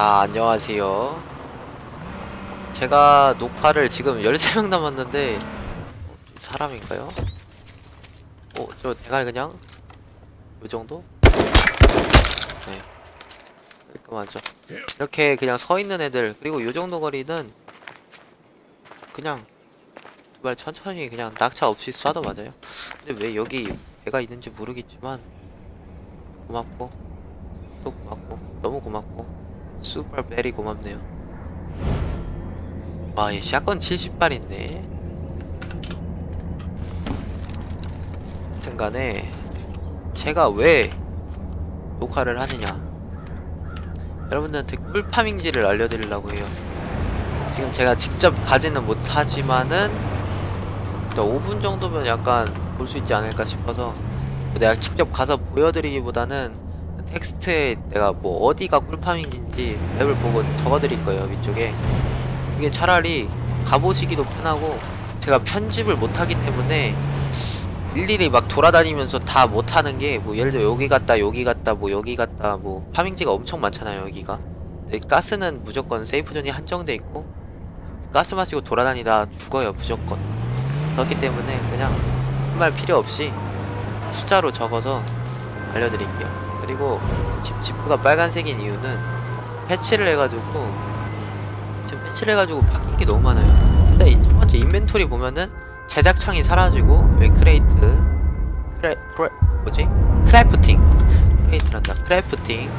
아, 안녕하세요. 제가 녹화를 지금 13명 남았는데, 어, 사람인가요? 어, 저 대가리 그냥, 요 정도? 네. 깔끔하죠. 이렇게 그냥 서 있는 애들, 그리고 요 정도 거리는, 그냥, 두발 천천히 그냥 낙차 없이 쏴도 맞아요. 근데 왜 여기 배가 있는지 모르겠지만, 고맙고, 또 고맙고, 너무 고맙고, 슈퍼 베리 고맙네요. 와, 이 샷건 70발 있네. 하여튼 간에, 제가 왜 녹화를 하느냐. 여러분들한테 꿀파밍지를 알려드리려고 해요. 지금 제가 직접 가지는 못하지만은, 일단 5분 정도면 약간 볼 수 있지 않을까 싶어서, 내가 직접 가서 보여드리기보다는, 텍스트에 내가 뭐 어디가 꿀파밍인지 맵을 보고 적어드릴 거예요 위쪽에. 이게 차라리 가보시기도 편하고 제가 편집을 못하기 때문에 일일이 막 돌아다니면서 다 못하는 게 뭐 예를 들어 여기 갔다 여기 갔다 뭐 여기 갔다 뭐 파밍지가 엄청 많잖아요 여기가. 가스는 무조건 세이프존이 한정돼 있고 가스 마시고 돌아다니다 죽어요 무조건. 그렇기 때문에 그냥 한말 필요 없이 숫자로 적어서 알려드릴게요 그리고 집, 지프가 빨간색인 이유는 패치를 해가지고 지금 패치를 해가지고 바뀐 게 너무 많아요. 근데 이첫 번째 인벤토리 보면은 제작창이 사라지고 여기 크레이트 크레, 크레 뭐지? 크래프팅. 크레이트란다. 크래프팅.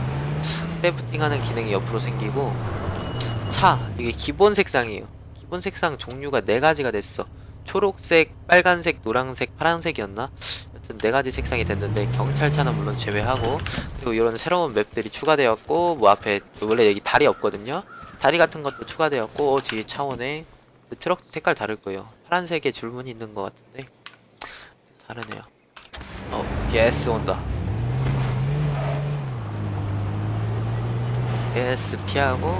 크래프팅 하는 기능이 옆으로 생기고 차. 이게 기본 색상이에요. 기본 색상 종류가 네 가지가 됐어. 초록색, 빨간색, 노란색, 파란색이었나? 네 가지 색상이 됐는데 경찰차는 물론 제외하고 그리고 이런 새로운 맵들이 추가되었고 뭐 앞에 원래 여기 다리 없거든요? 다리 같은 것도 추가되었고 어, 뒤에 차원에 트럭 색깔 다를 거예요. 파란색에 줄무늬 있는 것 같은데 다르네요. 어 게스 온다. 게스 피하고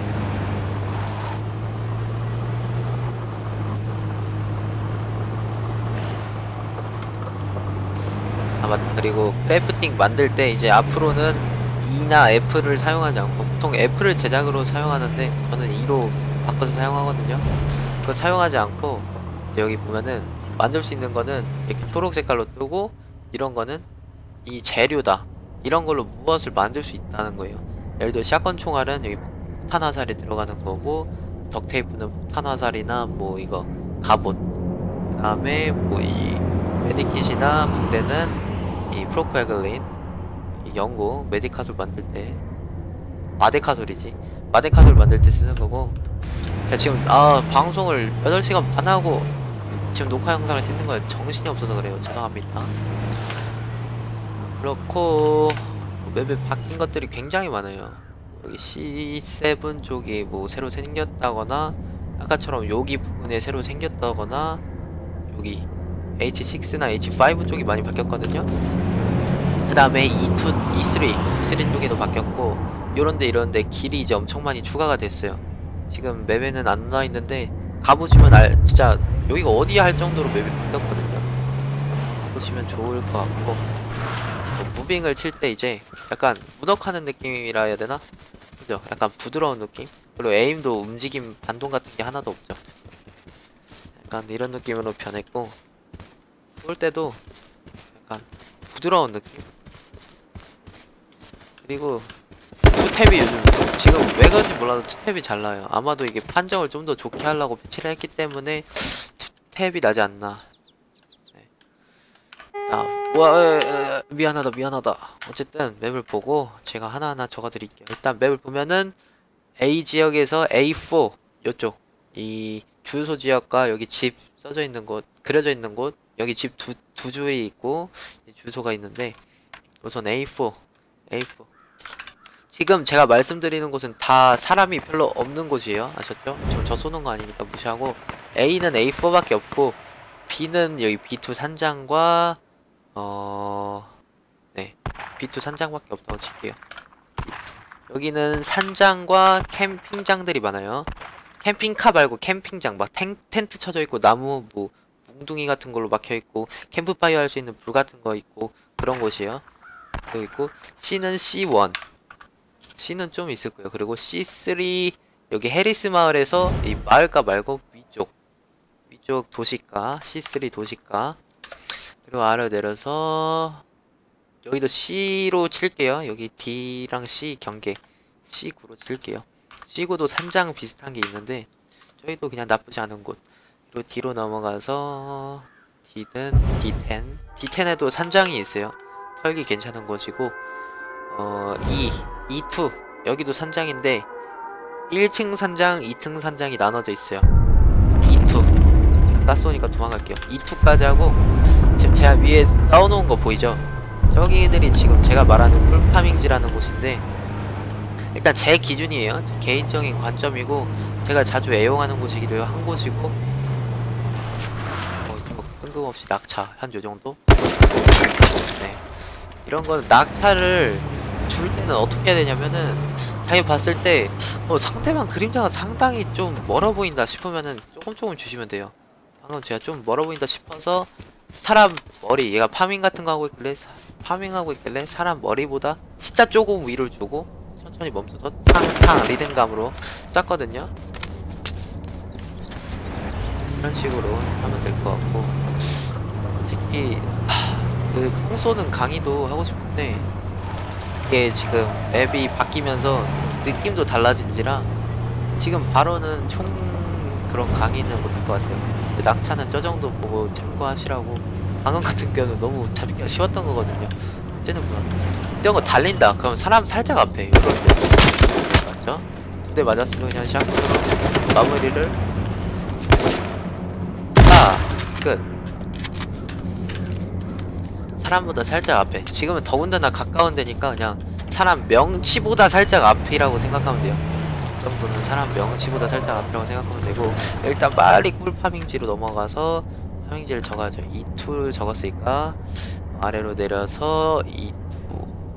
아 맞다 그리고 크래프팅 만들 때 이제 앞으로는 E나 F를 사용하지 않고 보통 F를 제작으로 사용하는데 저는 E로 바꿔서 사용하거든요. 그거 사용하지 않고 여기 보면은 만들 수 있는 거는 이렇게 초록 색깔로 뜨고 이런 거는 이 재료다. 이런 걸로 무엇을 만들 수 있다는 거예요. 예를 들어 샷건 총알은 여기 폭탄 화살이 들어가는 거고 덕테이프는 폭탄 화살이나 뭐 이거 갑옷. 그 다음에 뭐 이 메디킷이나 붕대는 이 프로코에글린 이 연고 메디카솔 만들 때 마데카솔이지. 마데카솔 만들 때 쓰는 거고 제가 지금 아 방송을 8시간 반 하고 지금 녹화 영상을 찍는 거에 정신이 없어서 그래요. 죄송합니다. 그렇고 맵에 바뀐 것들이 굉장히 많아요. 여기 C7 쪽이 뭐 새로 생겼다거나 아까처럼 여기 부분에 새로 생겼다거나 여기 H6나 H5 쪽이 많이 바뀌었거든요 그 다음에 E2, E3, E3 쪽에도 바뀌었고 요런데 이런데 길이 이제 엄청 많이 추가가 됐어요 지금 맵에는 안 나와있는데 가보시면 알 진짜 여기가 어디야 할 정도로 맵이 바뀌었거든요 보시면 좋을 것 같고 뭐 무빙을 칠 때 이제 약간 문억하는 느낌이라 해야 되나? 그죠? 약간 부드러운 느낌? 그리고 에임도 움직임 반동 같은 게 하나도 없죠 약간 이런 느낌으로 변했고 쏠 때도 약간 부드러운 느낌 그리고 투탭이 요즘 지금 왜 그런지 몰라도 투탭이 잘 나요 아마도 이게 판정을 좀 더 좋게 하려고 배치를 했기 때문에 투탭이 나지 않나 네. 아, 와, 에, 에, 미안하다, 미안하다. 어쨌든 맵을 보고 제가 하나하나 적어드릴게요. 일단 맵을 보면은 A 지역에서 A4 요쪽 이 주유소 지역과 여기 집 써져 있는 곳, 그려져 있는 곳, 여기 집 두 두 줄이 있고 주소가 있는데 우선 A4, A4. 지금 제가 말씀드리는 곳은 다 사람이 별로 없는 곳이에요. 아셨죠? 지금 저 쏘는 거 아니니까 무시하고 A는 A4밖에 없고 B는 여기 B2 산장과 어... 네 B2 산장밖에 없다고 칠게요 B2. 여기는 산장과 캠핑장들이 많아요 캠핑카 말고 캠핑장 막 텐, 텐트 쳐져 있고 나무 뭐 뭉둥이 같은 걸로 막혀 있고 캠프파이어 할 수 있는 불 같은 거 있고 그런 곳이에요 여기 있고 C는 C1 C는 좀 있을 거예요. 그리고 C3 여기 해리스 마을에서 이 마을가 말고 위쪽 위쪽 도시가 C3 도시가 그리고 아래로 내려서 여기도 C로 칠게요. 여기 D랑 C 경계 C9로 칠게요. C9도 산장 비슷한 게 있는데 저희도 그냥 나쁘지 않은 곳. 그리고 D로 넘어가서 D는 D10. D10에도 산장이 있어요. 털기 괜찮은 곳이고 어 E, E2 여기도 산장인데 1층 산장, 2층 산장이 나눠져 있어요. E2 가쏘니까 도망갈게요. E2까지 하고 지금 제가 위에 떠놓은 거 보이죠? 저기들이 지금 제가 말하는 풀파밍지라는 곳인데 일단 제 기준이에요. 제 개인적인 관점이고 제가 자주 애용하는 곳이기도 한 곳이고 뜬금없이 낙차 한 요 정도? 네. 이런 거는 낙차를 줄 때는 어떻게 해야 되냐면은 자기 봤을 때 어, 상대방 그림자가 상당히 좀 멀어 보인다 싶으면은 조금 조금 주시면 돼요. 방금 제가 좀 멀어 보인다 싶어서 사람 머리 얘가 파밍 같은 거 하고 있길래 사- 파밍하고 있길래 사람 머리보다 진짜 조금 위를 주고 천천히 멈춰서 탕탕 리듬감으로 쐈거든요. 이런 식으로 하면 될 것 같고 솔직히 하, 그총 쏘는 강의도 하고 싶은데 이게 지금 맵이 바뀌면서 느낌도 달라진지라 지금 바로는 총 그런 강의는 못할 것 같아요. 낙차는 저 정도 보고 참고하시라고 방금 같은 경우는 너무 잡기가 쉬웠던 거거든요. 이제는 뭐야 이런 거 달린다. 그럼 사람 살짝 앞에 때 맞죠? 두 대 맞았으면 그냥 샷으로 마무리를 아 끝. 사람보다 살짝 앞에. 지금은 더군다나 가까운 데니까 그냥 사람 명치보다 살짝 앞이라고 생각하면 돼요. 이 정도는 사람 명치보다 살짝 앞이라고 생각하면 되고 일단 빨리 꿀 파밍지로 넘어가서 파밍지를 적어야죠. 이툴 적었으니까 아래로 내려서 이투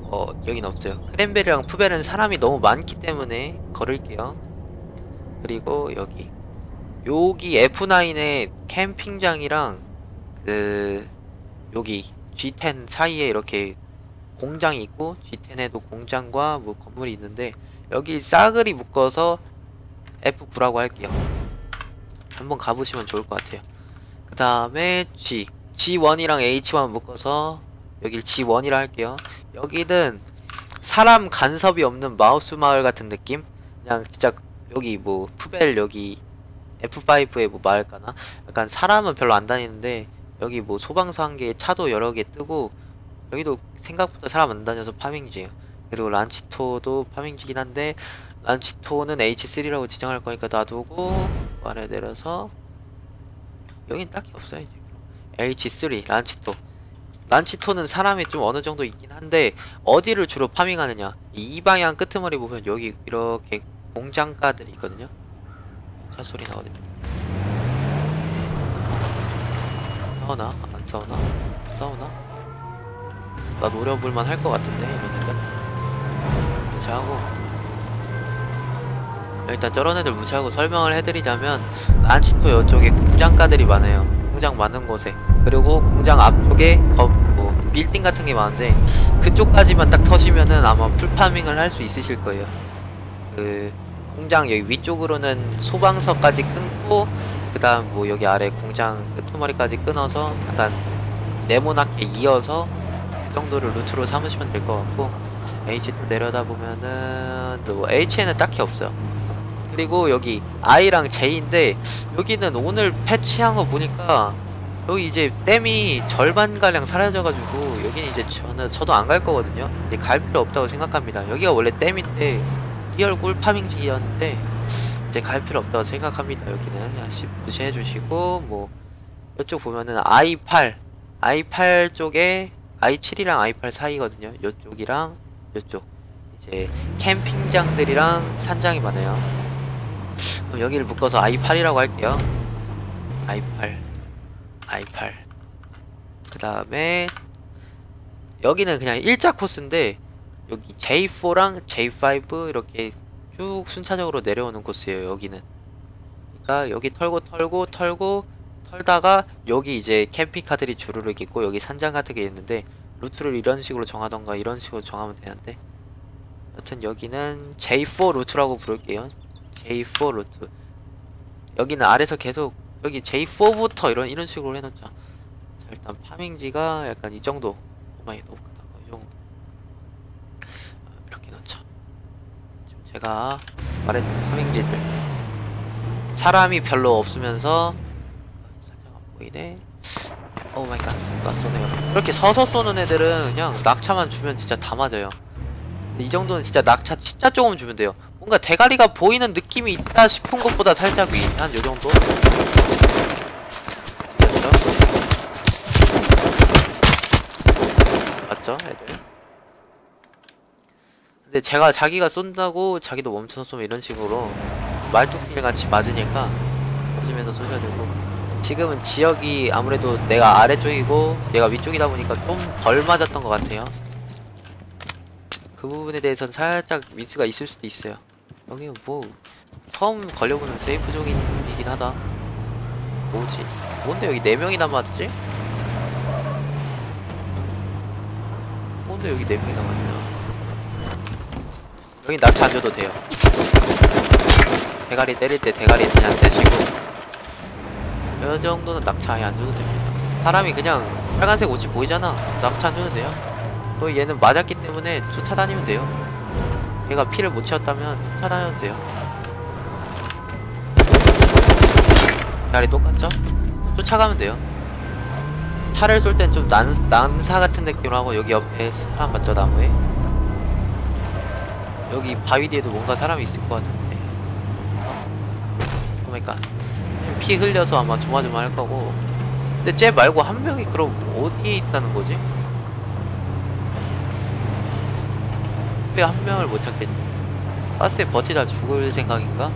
어 여긴 없어요. 크랜베리랑 푸벨은 사람이 너무 많기 때문에 걸을게요. 그리고 여기 여기 F9의 캠핑장이랑 그 여기 G10 사이에 이렇게 공장이 있고 G10에도 공장과 뭐 건물이 있는데 여기 싸그리 묶어서 F9라고 할게요. 한번 가보시면 좋을 것 같아요. 그 다음에 G G1이랑 H1 묶어서 여길 G1이라 할게요. 여기는 사람 간섭이 없는 마우스 마을 같은 느낌? 그냥 진짜 여기 뭐 푸벨 여기 F5에 뭐 마을까나? 약간 사람은 별로 안 다니는데 여기 뭐 소방서 한 개, 차도 여러 개 뜨고 여기도 생각보다 사람 안 다녀서 파밍지예요. 그리고 란치토도 파밍지긴 한데 란치토는 H3라고 지정할 거니까 놔두고 아래 내려서 여긴 딱히 없어요 이제. H3 란치토. 란치토는 사람이 좀 어느 정도 있긴 한데 어디를 주로 파밍하느냐? 이 방향 끄트머리 보면 여기 이렇게 공장가들이 있거든요. 차 소리 나거든요. 싸우나? 안 싸우나? 싸우나? 나 노려볼만 할 것 같은데 이러는데 무시하고 일단 저런 애들 무시하고 설명을 해드리자면 란치토 이쪽에 공장가들이 많아요 공장 많은 곳에 그리고 공장 앞쪽에 거, 뭐 빌딩 같은 게 많은데 그쪽까지만 딱 터시면은 아마 풀파밍을 할 수 있으실 거예요 그 공장 여기 위쪽으로는 소방서까지 끊고 그 다음 뭐 여기 아래 공장 끄트머리까지 끊어서 약간 네모나게 이어서 그 정도를 루트로 삼으시면 될 것 같고 H 또 내려다 보면은 또 H에는 딱히 없어요. 그리고 여기 I랑 J인데 여기는 오늘 패치한 거 보니까 여기 이제 댐이 절반가량 사라져가지고 여기는 이제 저는 저도 안 갈 거거든요. 근데 갈 필요 없다고 생각합니다. 여기가 원래 댐인데 리얼 꿀 파밍지였는데 이제 갈 필요 없다고 생각합니다. 여기는 그냥 시- 무시해 주시고 뭐 이쪽 보면은 i8 i8 쪽에 i7이랑 i8 사이거든요. 요쪽이랑 요쪽. 이제 캠핑장들이랑 산장이 많아요. 그럼 여기를 묶어서 i8이라고 할게요. i8 i8 그 다음에 여기는 그냥 일자 코스인데 여기 J4랑 J5 이렇게 쭉 순차적으로 내려오는 코스예요 여기는 그러니까 여기 털고 털고 털고 털다가 여기 이제 캠핑카들이 주르륵 있고 여기 산장 같은 게 있는데 루트를 이런 식으로 정하던가 이런 식으로 정하면 되는데 하여튼 여기는 J4 루트라고 부를게요. J4 루트. 여기는 아래서 계속 여기 J4부터 이런 이런 식으로 해놓자. 자 일단 파밍지가 약간 이 정도. 오마이 너무 크다. 이 정도. 어, 이렇게 놓자. 지금 제가 말했던 파밍지들 사람이 별로 없으면서 살짝 안 보이네. 오 마이 갓, 나 쏘네요. 이렇게 서서 쏘는 애들은 그냥 낙차만 주면 진짜 다 맞아요. 이 정도는 진짜 낙차 진짜 조금 주면 돼요. 뭔가 대가리가 보이는 느낌이 있다 싶은 것보다 살짝 위. 한 요 정도? 됐죠? 맞죠? 애들? 근데 제가 자기가 쏜다고 자기도 멈춰서 쏘면 이런 식으로 말뚝질 같이 맞으니까 조심해서 쏘셔야 되고 지금은 지역이 아무래도 내가 아래쪽이고 얘가 위쪽이다 보니까 좀 덜 맞았던 것 같아요. 그 부분에 대해서는 살짝 미스가 있을 수도 있어요. 여기 뭐 처음 걸려보는 세이프 종이긴 하다. 뭐지? 뭔데 여기 4명이 남았지? 뭔데 여기 4명이 남았냐? 여기 낙차 안 줘도 돼요. 대가리 때릴 때 대가리 그냥 대시고 이 정도는 낙차 아예 안 줘도 됩니다. 사람이 그냥 빨간색 옷이 보이잖아. 낙차 안 줘도 돼요. 거의 얘는 맞았기 때문에 쫓아다니면 돼요. 얘가 피를 못 채웠다면 쫓아다녀도 돼요. 대가리 똑같죠? 쫓아가면 돼요. 차를 쏠 땐 좀 난사 같은 느낌으로 하고 여기 옆에 사람 맞죠 나무에? 여기 바위 뒤에도 뭔가 사람이 있을 것 같은데 어? 오마이갓 피 흘려서 아마 조마조마할 거고 근데 쟤 말고 한 명이 그럼 어디에 있다는 거지? 왜한 명을 못 찾겠니? 가스에 버티다 죽을 생각인가?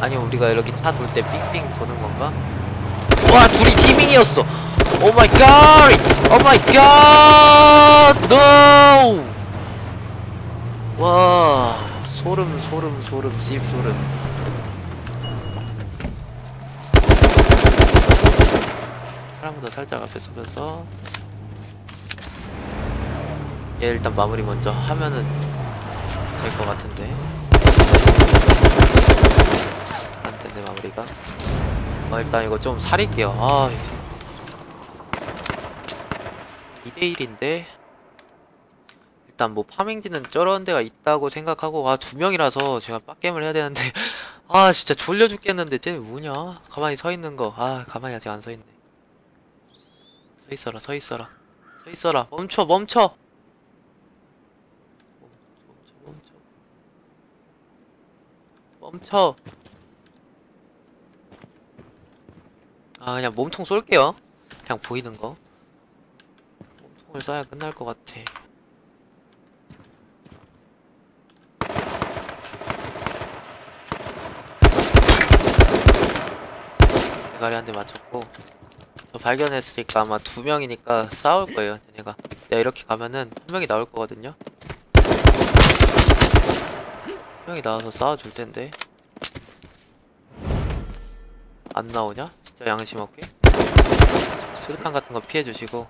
아니면 우리가 이렇게 차 돌때 삥삥 도는 건가? 와 둘이 티밍이었어! 오 마이 갓! 오 마이 갓! 노! 와 소름 소름 소름 집 소름. 사람보다 살짝 앞에 서면서. 얘 일단 마무리 먼저 하면은 될 것 같은데. 안 된대 마무리가. 어 일단 이거 좀 살릴게요. 아 2대1인데 일단 뭐 파밍지는 저런 데가 있다고 생각하고 아 두 명이라서 제가 빡겜을 해야 되는데. 아 진짜 졸려 죽겠는데. 쟤 뭐냐? 가만히 서 있는 거아 가만히 아직 안 서 있네. 서 있어라 서 있어라. 서 있어라. 멈춰! 멈춰 멈춰 멈춰. 멈춰. 아 그냥 몸통 쏠게요. 그냥 보이는 거. 몸통을 쏴야 끝날 것 같아 대가리 한 대 맞췄고 저 발견했으니까 아마 두 명이니까 싸울 거예요 쟤네가. 내가 이렇게 가면은 한 명이 나올 거거든요. 한 명이 나와서 싸워줄 텐데. 안 나오냐? 진짜 양심 없게? 수류탄 같은 거 피해 주시고.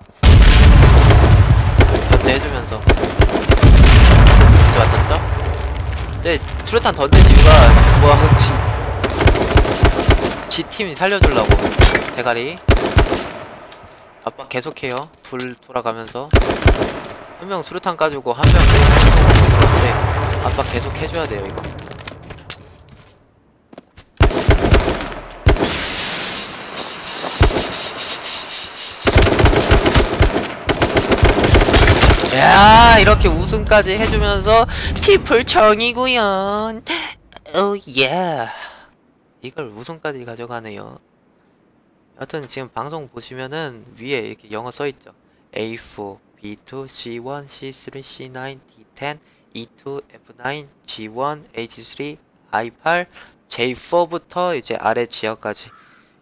견제해주면서. 맞췄죠? 근데 수류탄 던진 이유가 뭐 그렇지 지 팀 살려주려고. 대가리. 압박 계속해요. 돌 돌아가면서. 한 명 수류탄 까주고 한명 그런데 압박 계속 해줘야 돼요 이거. 야 이렇게 우승까지 해주면서 티플 청이구요. 오예 이걸 우승까지 가져가네요 여튼 지금 방송 보시면은 위에 이렇게 영어 써있죠 A4, B2, C1, C3, C9, D10, E2, F9, G1, H3, I8, J4부터 이제 아래 지역까지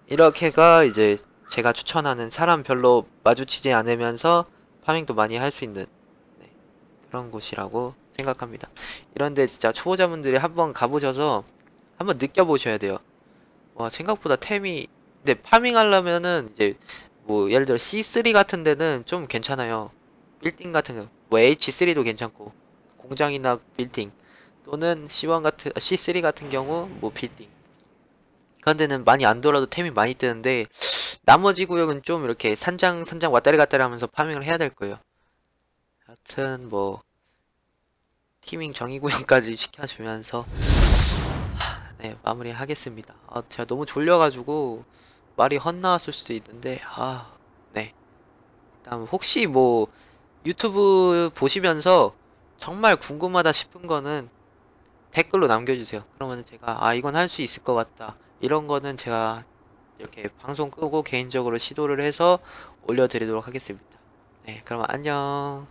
이렇게가 이제 제가 추천하는 사람 별로 마주치지 않으면서 파밍도 많이 할 수 있는 네, 그런 곳이라고 생각합니다. 이런데 진짜 초보자분들이 한번 가보셔서 한번 느껴보셔야 돼요. 와 생각보다 템이 근데 파밍하려면은 이제 뭐 예를 들어 C3 같은 데는 좀 괜찮아요. 빌딩 같은 거, 뭐 H3도 괜찮고 공장이나 빌딩 또는 C1 같은 아, C3 같은 경우 뭐 빌딩 그런 데는 많이 안 돌아도 템이 많이 뜨는데 나머지 구역은 좀 이렇게 산장 산장 왔다리 갔다리 하면서 파밍을 해야 될 거예요. 하여튼 뭐 티밍 정의 구역까지 시켜주면서 하, 네 마무리 하겠습니다. 아 제가 너무 졸려가지고 말이 헛나왔을 수도 있는데 아 네. 다음 혹시 뭐 유튜브 보시면서 정말 궁금하다 싶은 거는 댓글로 남겨주세요. 그러면 제가 아 이건 할 수 있을 것 같다. 이런 거는 제가 이렇게 방송 끄고 개인적으로 시도를 해서 올려드리도록 하겠습니다. 네, 그럼 안녕.